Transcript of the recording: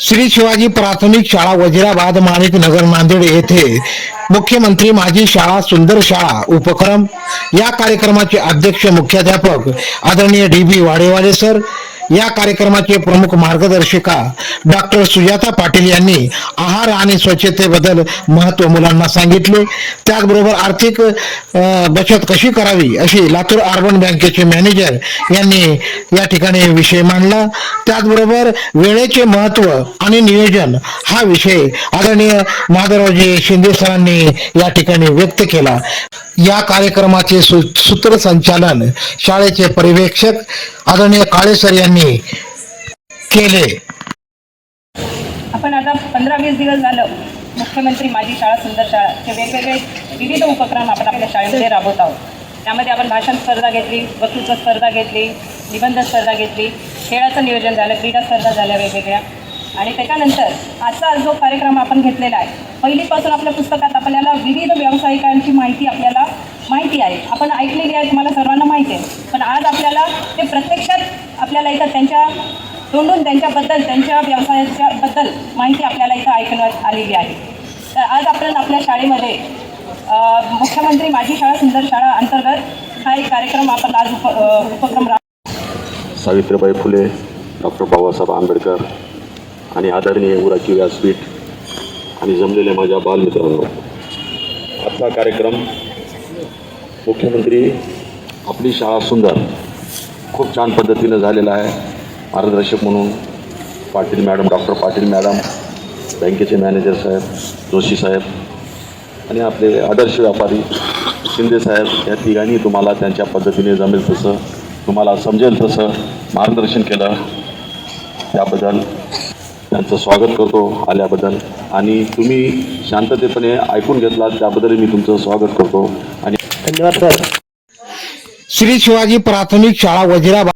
श्री शिवाजी प्राथमिक शाळा वजिराबाद माणिक नगर नांदेड येथे मुख्यमंत्री माझी शाळा सुंदर शाळा उपक्रम. या कार्यक्रमाचे अध्यक्ष मुख्याध्यापक आदरणीय डी बी वाडेवाले सर. या कार्यक्रमाचे प्रमुख मार्गदर्शिका डॉक्टर सुजाता पाटील यांनी आहार आणि स्वच्छतेबद्दल महत्त्व मुलांना सांगितले. त्याचबरोबर आर्थिक बचत कशी करावी अशी लातूर अर्बन बँकेचे मॅनेजर यांनी या ठिकाणी विषय मांडला. त्याचबरोबर वेळेचे महत्त्व आणि नियोजन हा विषय आदरणीय माधवरावजी शिंदे सरांनी या ठिकाणी व्यक्त केला. या कार्यक्रमाचे सु- सूत्रसंचालन शाळेचे पर्यवेक्षक आदरणीय काळेसर यांनी केले. आपण आता पंधरा वीस दिवस झालं मुख्यमंत्री माझी शाळा सुंदर शाळा वेगवेगळे विविध उपक्रम आपण आपल्या शाळेमध्ये राबवत आहोत. त्यामध्ये आपण भाषण स्पर्धा घेतली वक्तृत्व स्पर्धा घेतली निबंध स्पर्धा घेतली खेळाचं नियोजन झालं क्रीडा स्पर्धा झाल्या वेगवेगळ्या. आणि त्याच्यानंतर आजचा जो कार्यक्रम आपण घेतलेला आहे पहिलीपासून आपल्या पुस्तकात आपल्याला विविध व्यावसायिकांची माहिती आपण ऐकलेली आहे तुम्हाला सर्वांना माहिती आहे. पण आज आपल्याला ते प्रत्यक्षात आपल्याला इथं त्यांच्या तोंडून त्यांच्याबद्दल त्यांच्या व्यवसायाच्या बद्दल माहिती आपल्याला इथं ऐकण्यात आलेली आहे. तर आज आपण आपल्या शाळेमध्ये मुख्यमंत्री माझी शाळा सुंदर शाळा अंतर्गत हा एक कार्यक्रम आपण आज उप उपक्रम सावित्रीबाई फुले डॉक्टर बाबासाहेब आंबेडकर आणि आदरणीय उराची व्यासपीठ आणि जमलेले माझ्या बालमित्रांनो आजचा कार्यक्रम मुख्यमंत्री आपली शाळा सुंदर खूप छान पद्धतीनं झालेलं आहे. मार्गदर्शक म्हणून Patil madam doctor Patil madam बँकेचे मॅनेजर साहेब जोशी साहेब आणि आपले आदर्श व्यापारी शिंदे साहेब या तिघांनी तुम्हाला त्यांच्या पद्धतीने जमेल तसं तुम्हाला समजेल तसं मार्गदर्शन केलं. त्याबद्दल त्यांचं स्वागत करतो आल्याबद्दल. आणि तुम्ही शांततेपणे ऐकून घेतलात त्याबद्दल मी तुमचं स्वागत करतो. आणि श्री शिवाजी प्राथमिक शाळा वजिराबाद.